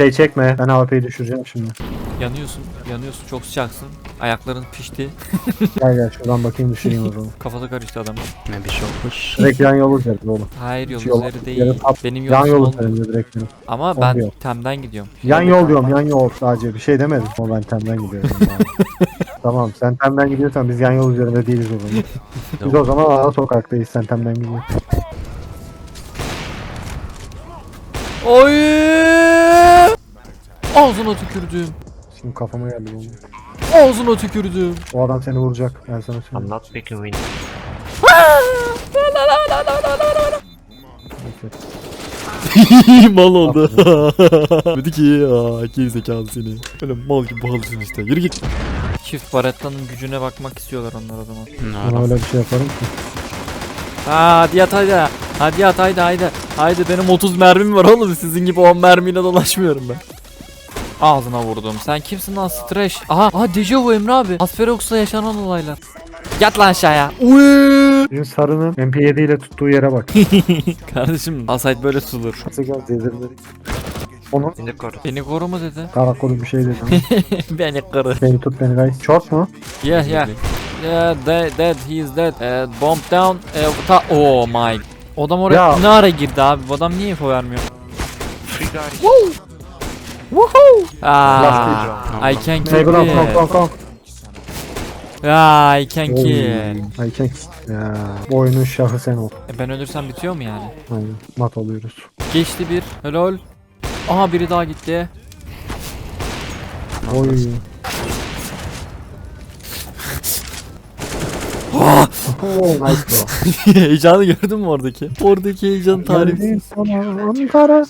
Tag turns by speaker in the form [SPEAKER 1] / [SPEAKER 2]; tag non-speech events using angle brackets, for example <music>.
[SPEAKER 1] Şey çekme. Ben AWP'yi düşüreceğim şimdi.
[SPEAKER 2] Yanıyorsun, yanıyorsun, çok sıcaksın. Ayakların pişti. <laughs>
[SPEAKER 1] Gel gel şuradan bakayım düşüreyim o zaman. <laughs>
[SPEAKER 2] Kafası karıştı adamın.
[SPEAKER 3] Ne bir şey olmuş.
[SPEAKER 1] Direkt yan yol üzerinde oğlum.
[SPEAKER 2] Hayır yol
[SPEAKER 1] Hiç yol-
[SPEAKER 2] üzeri
[SPEAKER 1] yere
[SPEAKER 2] değil.
[SPEAKER 1] tap-
[SPEAKER 2] Benim yol
[SPEAKER 1] Yan yol
[SPEAKER 2] olmuyor.
[SPEAKER 1] üzerinde direkt benim.
[SPEAKER 2] Ama ben
[SPEAKER 1] Olmuyor.
[SPEAKER 2] temden gidiyorum.
[SPEAKER 1] Yan yol diyorum yan yol sadece bir şey demedim ama ben temden gidiyorum. <laughs> tamam sen temden gidiyorsan biz yan yol üzerinde değiliz o zaman. Biz o zaman ara sokaktayız sen temden gidiyorsun.
[SPEAKER 2] Oy! Ağzına tükürdüm.
[SPEAKER 1] Şimdi kafama geldi bu.
[SPEAKER 2] Ağzına tükürdüm.
[SPEAKER 1] O adam seni vuracak ben sana
[SPEAKER 3] I'm
[SPEAKER 1] söyleyeyim.
[SPEAKER 3] not picking win. <laughs>
[SPEAKER 2] mal oldu. <laughs> Dedi ki aa geri zekalı seni. Öyle mal gibi bağlısın işte. Yürü git. Çift barettanın gücüne bakmak istiyorlar onlar o zaman.
[SPEAKER 1] Sana öyle bir şey yaparım ki.
[SPEAKER 2] Ha, hadi yat haydi. Hadi yat haydi haydi. Haydi benim 30 mermim var oğlum. Sizin gibi 10 mermiyle dolaşmıyorum ben. Ağzına vurdum. Sen kimsin lan Streş? Aha, aha Dejavu Emre abi. Asferox'ta yaşanan olaylar. Yat lan aşağıya. Uy!
[SPEAKER 1] Bizim sarının MP7 ile tuttuğu yere bak. <laughs>
[SPEAKER 2] Kardeşim Asayt böyle tutulur.
[SPEAKER 1] Zezirleri. Onun
[SPEAKER 3] In the core.
[SPEAKER 2] Beni koru mu dedi?
[SPEAKER 1] karakolu bir şey dedi. <laughs>
[SPEAKER 2] Beni kırı.
[SPEAKER 1] beni tut beni guys. Short mu?
[SPEAKER 2] Yeah yeah. Yeah dead, dead he is dead. Uh, bomb down. Uh, ta oh my. Adam oraya
[SPEAKER 1] Ya.
[SPEAKER 2] ne ara girdi abi? Bu adam niye info vermiyor?
[SPEAKER 3] Free guys.
[SPEAKER 2] Woohoo! Ah, I can
[SPEAKER 1] Hey
[SPEAKER 2] kill
[SPEAKER 1] bro kom
[SPEAKER 2] it.
[SPEAKER 1] kom kom.
[SPEAKER 2] Ah, I can kill.
[SPEAKER 1] Ay kek. Ya. Bu oyunun şahı sen ol.
[SPEAKER 2] E ben ölürsem bitiyor mu yani?
[SPEAKER 1] Aynen. Mat oluyoruz.
[SPEAKER 2] Geçti bir. Helal. Aha biri daha gitti.
[SPEAKER 1] Oy. <laughs>
[SPEAKER 2] Ah!
[SPEAKER 1] oh nice bro.
[SPEAKER 2] Heyecanı gördün mü oradaki? Oradaki heyecan
[SPEAKER 1] sana Ankara.